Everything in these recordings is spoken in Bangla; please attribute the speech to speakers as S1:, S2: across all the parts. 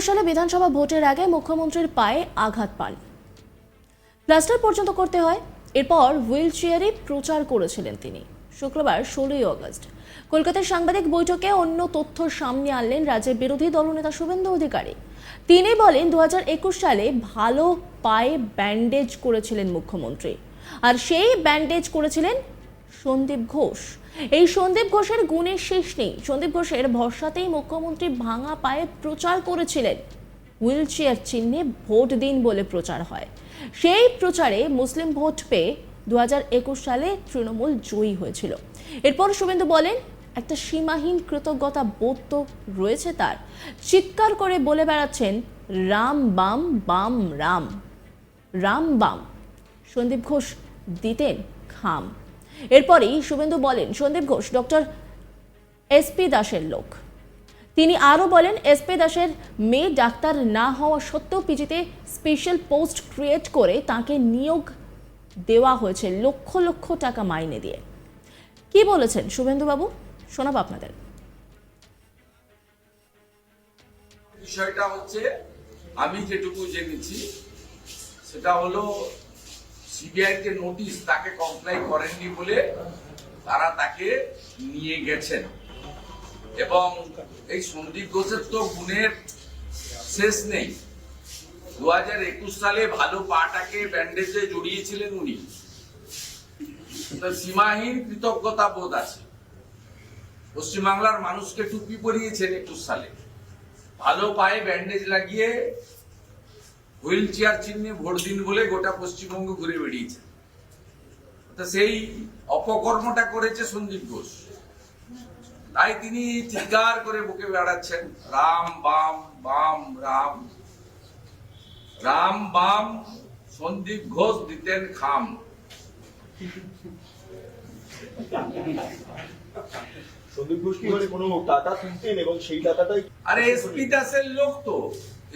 S1: সালে বিধানসভা ভোটের আগে মুখ্যমন্ত্রীর পায়ে আঘাত পান। প্লাস্টার পর্যন্ত করতে হয়। এরপর হুইল চেয়ারে প্রচার করেছিলেন তিনি। শুক্রবার ষোলোই আগস্ট কলকাতার সাংবাদিক বৈঠকে অন্য তথ্য সামনে আনলেন রাজ্যের বিরোধী দলনেতা শুভেন্দু অধিকারী। তিনি বলেন দু হাজার একুশ সালে ভালো পায়ে ব্যান্ডেজ করেছিলেন মুখ্যমন্ত্রী। আর সেই ব্যান্ডেজ করেছিলেন সন্দীপ ঘোষ। এই সন্দীপ ঘোষের গুণের শেষ নেই। সন্দীপ ঘোষের ভরসাতেই মুখ্যমন্ত্রী ভাঙা পায়ে প্রচার করেছিলেন। হুইল চেয়ার চিহ্নে ভোট দিন বলে প্রচার হয়। সেই প্রচারে মুসলিম ভোট পেয়ে দুই হাজার একুশ সালে তৃণমূল জয়ী হয়েছিল। এরপর শুভেন্দু বলেন, একটা সীমাহীন কৃতজ্ঞতা বোধ তো রয়েছে তার। চিৎকার করে বলে বেড়াচ্ছেন, রাম বাম বাম রাম। রাম বাম। সন্দীপ ঘোষ, দিতেন খাম। এরপরেই শুভেন্দু বলেন, সন্দীপ ঘোষ, ডক্টর এসপি দাসের লোক। তিনি আরও বলেন এসপি দাসের মেয়ে ডাক্তার না হওয়া সত্ত্বেও পিজিতে স্পেশাল পোস্ট ক্রিয়েট করে তাকে নিয়োগ দেওয়া হয়েছে লক্ষ লক্ষ টাকা মাইনে দিয়ে। কি বলেছেন শুভেন্দুবাবু? শোনাব আপনাদের।
S2: বিষয়টা হচ্ছে, আমি যেটুকু জেনেছি, সেটা হলো সিবিআই কে নোটিশ তাকে কমপ্লাই করেননি বলে তারা তাকে নিয়ে গেছেন। এবং এই সন্দীপ ঘোষের তো গুণের শেষ নেই। দু হাজার একুশ সালে ভালো পাটাকে ব্যান্ডেজে জড়িয়েছিলেন উনি। সীমাহীন কৃতজ্ঞতা বোধ আছে। পশ্চিমবাংলার মানুষকে টুপি পরিয়েছেন একুশ সালে। ভালো পায়ে ব্যান্ডেজ লাগিয়ে হুইল চেয়ার চিহ্নে ভোট দিন বলে গোটা পশ্চিমবঙ্গ ঘুরে বেরিয়েছে তো সেই অপকর্মটা করেছে সন্দীপ ঘোষ। তাই তিনি চিৎকার করে বুকে বেড়াচ্ছেন রাম বাম বাম রাম। রাম বাম সন্দীপ ঘোষ দিতেন খাম।
S3: সন্দীপ ঘোষ কি মানে কোনো টাকা তুলতেন এবং সেই টাকাটাই
S2: আরে এসপি দাসের লোক তো।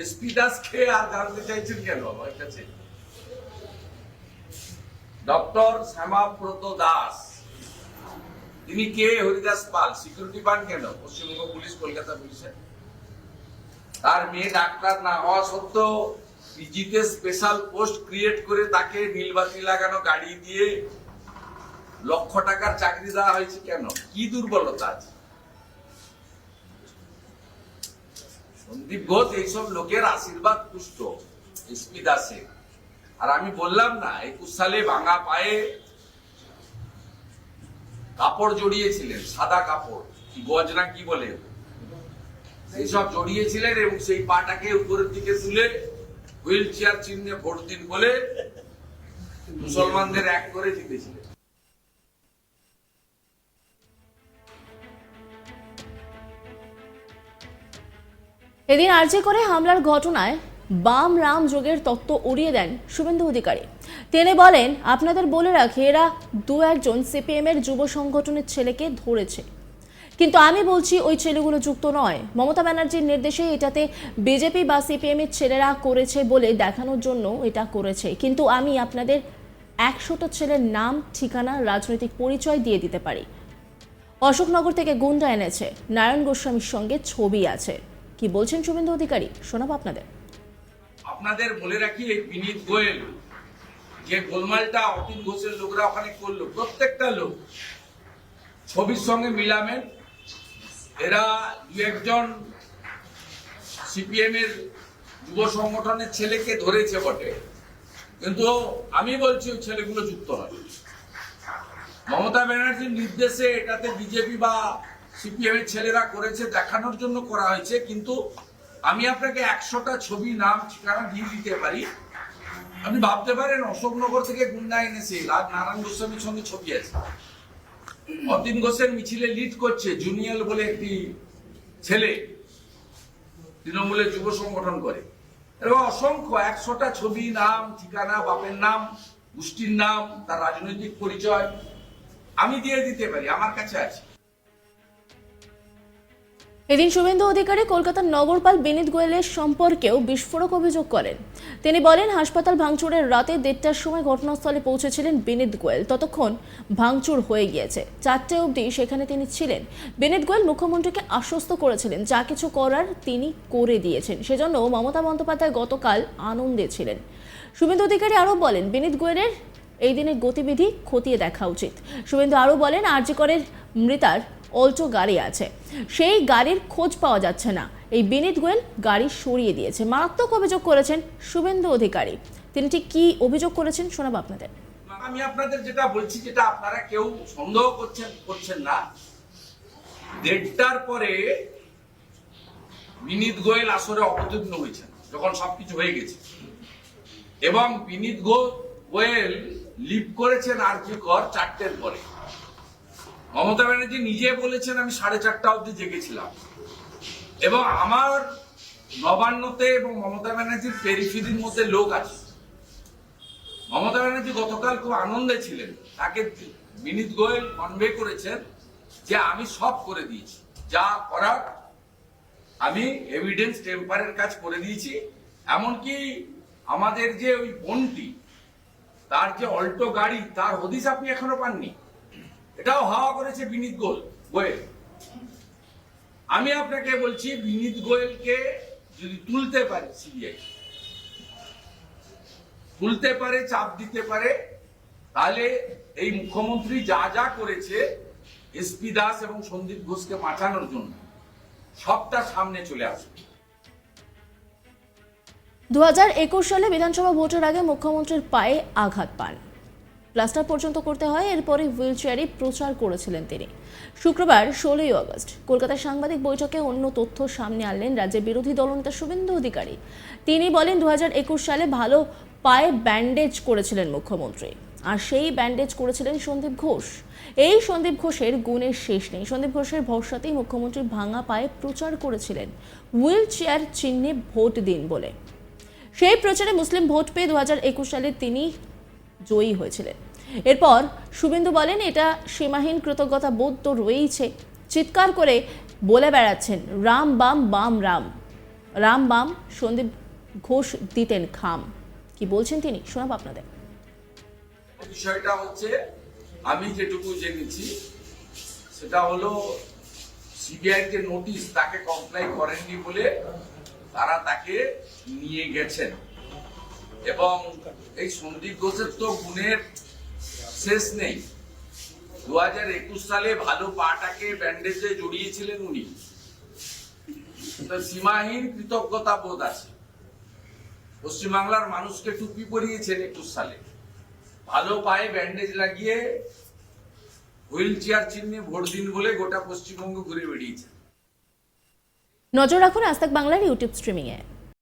S2: এসপি খেয়ে আর জানতে চাইছেন কেন আমার কাছে? ডক্টর শ্যামাব্রত দাস। তিনি কে? হরিদাস পাল। সিকিউরিটি পান কেন? পশ্চিমবঙ্গ পুলিশ, কলকাতা পুলিশের তার মেয়ে ডাক্তার না হওয়া সত্ত্বেও পিজিতে স্পেশাল পোস্ট ক্রিয়েট করে তাকে নীলবাতি লাগানো গাড়ি দিয়ে লক্ষ টাকার চাকরি দেওয়া হয়েছে কেন? কি দুর্বলতা আছে? সন্দীপ ঘোষ এইসব লোকের আশীর্বাদ পুষ্ট এসপি দাসে আর আমি বললাম না, একুশ সালে ভাঙা পায়ে কাপড় জড়িয়েছিলেন, সাদা কাপড়, কি গজনা কি বলে? সেই সব জড়িয়েছিলেন এবং সেই পাটাকে উপরের দিকে তুলে হুইল চেয়ার চিহ্নে ভোট দিন বলে মুসলমানদের এক করে জিতেছিলেন।
S1: এদিন আর্জি করে হামলার ঘটনায় বাম রাম যোগের তত্ত্ব উড়িয়ে দেন শুভেন্দু অধিকারী। তিনি বলেন, আপনাদের বলে রাখি, এরা দু একজন সিপিএম এর যুব সংগঠনের ছেলেকে ধরেছে। কিন্তু আমি বলছি, ওই ছেলেগুলো যুক্ত নয়। মমতা ব্যানার্জির নির্দেশে এটাতে বিজেপি বা সিপিএম এর ছেলেরা করেছে বলে দেখানোর জন্য এটা করেছে। কিন্তু আমি আপনাদের একশোটা ছেলের নাম, ঠিকানা, রাজনৈতিক পরিচয় দিয়ে দিতে পারি। অশোকনগর থেকে গুন্ডা এনেছে। নারায়ণ গোস্বামীর সঙ্গে ছবি আছে। কি বলছেন শুভেন্দু অধিকারী? শোনাবো আপনাদের।
S2: আপনাদের বলে রাখি এই বিনীত গোয়েল যে গোলমালটা অতীন ঘোষের লোকরা ওখানে করল, প্রত্যেকটা লোক ছবির সঙ্গে মিলামেন এরা দু একজন সিপিএম এর যুব সংগঠনের ছেলেকে ধরেছে বটে। কিন্তু আমি বলছি ওই ছেলেগুলো যুক্ত হয় মমতা ব্যানার্জির নির্দেশে এটাতে বিজেপি বা সিপিএম এর ছেলেরা করেছে, দেখানোর জন্য করা হয়েছে, কিন্তু আমি আপনাকে একশোটা ছবি, নাম, ঠিকানা দিয়ে দিতে পারি। আপনি ভাবতে পারেন, অশোকনগর থেকে গুন্ডা এনেছে রাজ নারায়ণ গোস্বামীর সঙ্গে ছবি আছে। অতীন ঘোষের মিছিলে লিড করছে জুনিয়র বলে একটি ছেলে, তৃণমূলের যুব সংগঠন করে। এবং অসংখ্য, একশোটা ছবি, নাম, ঠিকানা, বাপের নাম, গোষ্ঠীর নাম, তার রাজনৈতিক পরিচয়, আমি দিয়ে দিতে পারি, আমার কাছে আছে।
S1: এদিন শুভেন্দু অধিকারী কলকাতার নগরপাল বিনীত গোয়েলের সম্পর্কেও বিস্ফোরক অভিযোগ করেন। তিনি বলেন, হাসপাতাল ভাঙচুরের রাতে দেড়টার সময় ঘটনাস্থলে পৌঁছেছিলেন বিনীত গোয়েল। ততক্ষণ ভাঙচুর হয়ে গিয়েছে। চারটে অবধি সেখানে তিনি ছিলেন। বিনীত গোয়েল মুখ্যমন্ত্রীকে আশ্বস্ত করেছিলেন। যা কিছু করার তিনি করে দিয়েছেন। সেজন্য মমতা বন্দ্যোপাধ্যায় গতকাল আনন্দে ছিলেন। শুভেন্দু অধিকারী আরও বলেন, বিনীত গোয়েলের এই দিনের গতিবিধি খতিয়ে দেখা উচিত। শুভেন্দু আরও বলেন আর্যিকরের মৃতার অল্টো গাড়ি আছে। সেই গাড়ির খোঁজ পাওয়া যাচ্ছে না। এই বিনীত গোয়েল গাড়ি সরিয়ে দিয়েছে। মারাত্মক অভিযোগ করেছেন শুভেন্দু অধিকারী। তিনি ঠিক কি অভিযোগ করেছেন শোনাবো আপনাদের।
S2: আমি আপনাদের যেটা বলছি, যেটা আপনারা কেউ সন্দেহ করছেন করছেন না, দেড়টার পরে বিনীত গোয়েল আসরে অবতীর্ণ হয়েছেন, যখন সবকিছু হয়ে গেছে। এবং বিনীত গোয়েল লিভ করেছেন আর কি কর চারটের পরে। মমতা ব্যানার্জি নিজে বলেছেন, আমি সাড়ে চারটা অবধি জেগেছিলাম। এবং আমার নবান্নতে এবং মমতা ব্যানার্জির পেরিফিরির মধ্যে লোক আছে। মমতা ব্যানার্জি গতকাল খুব আনন্দে ছিলেন। তাকে বিনীত গোয়েল কনভে করেছেন যে, আমি সব করে দিয়েছি। যা করার আমি এভিডেন্স টেম্পারের কাজ করে দিয়েছি। এমনকি আমাদের যে ওই বোনটি, তার যে অল্টো গাড়ি, তার হদিস আপনি এখনও পাননি। এটাও হাওয়া করেছে বিনীত গোল গোয়েল। আমি আপনাকে বলছি, বিনীত গোয়েলকে যদি তুলতে পারে সিবিআই, তুলতে পারে, চাপ দিতে পারে, তাহলে এই মুখ্যমন্ত্রী যা যা করেছে এসপি দাস এবং সন্দীপ ঘোষকে বাঁচানোর জন্য সবটা সামনে চলে আসবে।
S1: দু হাজার একুশ সালে বিধানসভা ভোটের আগে মুখ্যমন্ত্রীর পায়ে আঘাত পান। প্লাস্টার পর্যন্ত করতে হয়। এরপরে হুইল চেয়ারে প্রচার করেছিলেন তিনি। শুক্রবার ষোলোই আগস্ট কলকাতার সাংবাদিক বৈঠকে অন্য তথ্য সামনে আনলেন রাজ্যের বিরোধী দলনেতা শুভেন্দু অধিকারী। তিনি বলেন, দুহাজার একুশ সালে ভালো পায়ে ব্যান্ডেজ করেছিলেন মুখ্যমন্ত্রী। আর সেই ব্যান্ডেজ করেছিলেন সন্দীপ ঘোষ। এই সন্দীপ ঘোষের গুণের শেষ নেই। সন্দীপ ঘোষের ভরসাতেই মুখ্যমন্ত্রী ভাঙা পায়ে প্রচার করেছিলেন হুইল চেয়ার চিহ্নে ভোট দিন বলে। সেই প্রচারে মুসলিম ভোট পেয়ে দু হাজার একুশ সালে তিনি জয়ী হয়েছিলেন। এরপর শুভেন্দু বলেন, এটা সীমাহীন কৃতজ্ঞতা বোধ তো রয়েইছে। চিৎকার করে বলে বেড়াচ্ছেন, রাম বাম বাম রাম। রাম বাম, সন্দীপ ঘোষ দিতেন খাম। কি বলছেন তিনি? শোনাব আপনাদের।
S2: বিষয়টা হচ্ছে, আমি যেটুকু জেনেছি, সেটা হলো সিবিআই যে নোটিশ তাকে কমপ্লাই করেননি বলে তারা তাকে নিয়ে গেছেন। এবং এই সন্দীপ ঘোষের তো গুণের শেষ নেই। দু হাজার একুশ সালে ভালো পাটাকে ব্যান্ডেজে জড়িয়েছিলেন উনি। সীমাহীন কৃতজ্ঞতা বোধ আছে। পশ্চিমবাংলার মানুষকে টুপি পরিয়েছেন একুশ সালে। ভালো পায়ে ব্যান্ডেজ লাগিয়ে হুইল চেয়ার চিহ্নে ভোট দিন বলে গোটা পশ্চিমবঙ্গ ঘুরে বেরিয়েছে
S1: নজর রাখুন আস্তাক বাংলার ইউটিউব স্ট্রিমিংয়ে।